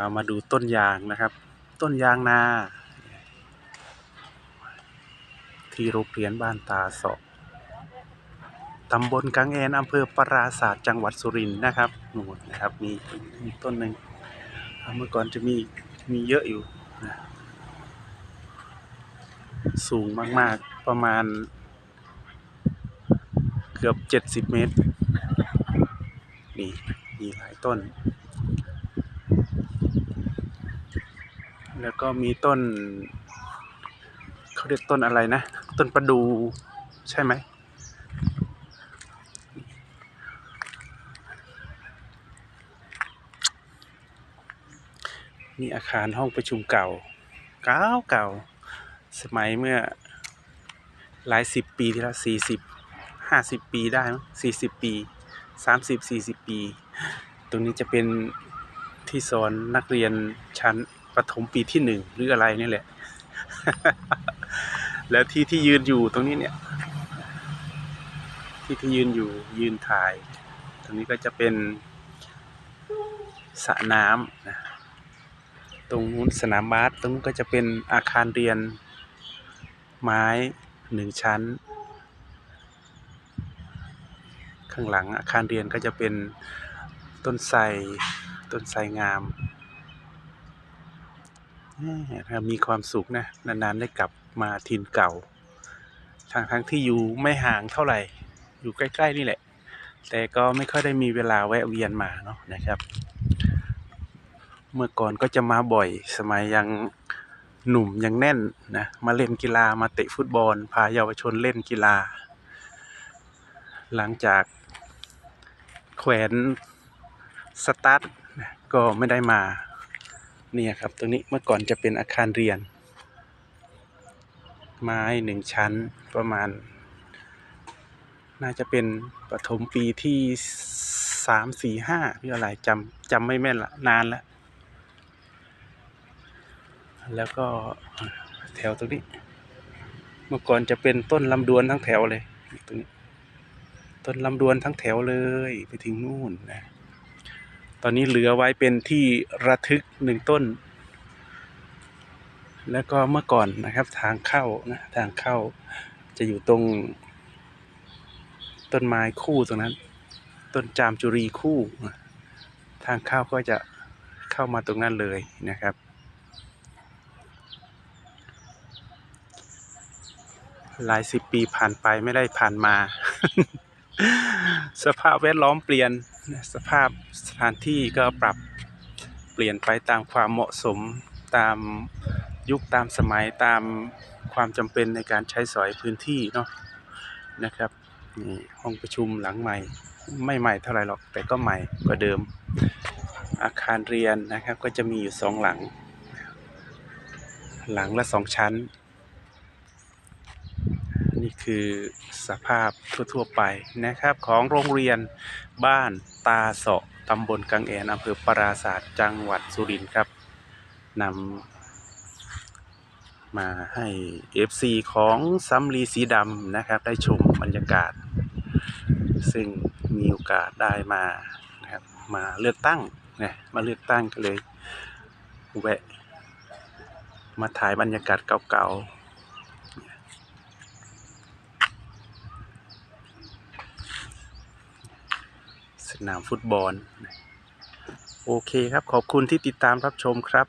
ามาดูต้นยางนะครับ ต้นยางนา ที่โรงเรียนบ้านตาสาะตำบลกังแอนอำเภอปราศาสตร์จังหวัดสุรินทร์นะครับนู่นนะครับมีมีต้นหนึ่งเมื่อก่อนจะมีมีเยอะอยู่นะสูงมากๆประมาณ เกือบเจ็ดสิบเมตร นี่มีหลายต้น แล้วก็มีต้น เขาเรียกต้นอะไรนะ ต้นประดูใช่ไหมนี่อาคารห้องประชุมเก่า เก่าเก่า สมัยเมื่อหลายสิบปีที่แล้วสี่สิบห้าสิบปีได้มั้งสี่สิบปีสามสิบสี่สิบปี ตรงนี้จะเป็นที่สอนนักเรียนชั้น ประถมปีที่หนึ่งหรืออะไรนี่แหละ แล้วที่ที่ยืนอยู่ตรงนี้เนี่ย ที่ที่ยืนอยู่ยืนถ่าย ตรงนี้ก็จะเป็นสระน้ำนะตรงนู้นสนามบาสตรงนู้นก็จะเป็นอาคารเรียนไม้หนึ่งชั้น ข้างหลังอาคารเรียนก็จะเป็นต้นไทรต้นไทรงาม นะครับมีความสุขนะ นานๆ ได้กลับมาถิ่นเก่าทางทั้งที่อยู่ไม่ห่างเท่าไหร่ อยู่ใกล้ ๆ นี่แหละ แต่ก็ไม่ค่อยได้มีเวลาแวะเวียนมาเนาะนะครับ เมื่อก่อนก็จะมาบ่อย สมัยยังหนุ่มยังแน่นนะ มาเล่นกีฬามาเตะฟุตบอล พาเยาวชนเล่นกีฬา หลังจากแขวนสตาร์ทก็ไม่ได้มา เนี่ยครับ ตรงนี้เมื่อก่อนจะเป็นอาคารเรียน ไม้หนึ่งชั้นประมาณ น่าจะเป็นปฐมปีที่สามสี่ห้าหรืออะไรจำจำไม่แม่นละนานแล้ว แล้วก็แถวตรงนี้ เมื่อก่อนจะเป็นต้นลำดวนทั้งแถวเลยตรงนี้ ต้นลำดวนทั้งแถวเลยไปถึงนู่นนะ ตอนนี้เหลือไว้เป็นที่ระทึกหนึ่งต้น แล้วก็เมื่อก่อนนะครับทางเข้านะทางเข้าจะอยู่ตรง ต้นไม้คู่ตรงนั้น ต้นจามจุรีคู่ ทางเข้าก็จะเข้ามาตรงนั้นเลยนะครับ หลายสิบปีผ่านไปไม่ได้ผ่านมา สภาพแวดล้อมเปลี่ยนสภาพสถานที่ก็ปรับเปลี่ยนไปตามความเหมาะสมตามยุคตามสมัยตามความจำเป็นในการใช้สอยพื้นที่เนาะนะครับนี่ห้องประชุมหลังใหม่ ไม่ใหม่เท่าไหร่หรอกแต่ก็ใหม่กว่าเดิม อาคารเรียนนะครับก็จะมีอยู่สองหลัง หลังละสองชั้น นี่คือสภาพทั่วๆไปนะครับ ของโรงเรียนบ้านตาเสาะตำบลกังแอนอำเภอปราศาสตร์จังหวัดสุรินทร์ครับนำมาให้ FC ของสำลีสีดำนะครับ ได้ชมบรรยากาศ ซึ่งมีโอกาสได้มานะครับมาเลือกตั้งนะมาเลือกตั้งก็เลยแวะมาถ่ายบรรยากาศเก่าๆ ส นามฟุตบอล โอเคครับขอบคุณที่ติดตามรับชมครับ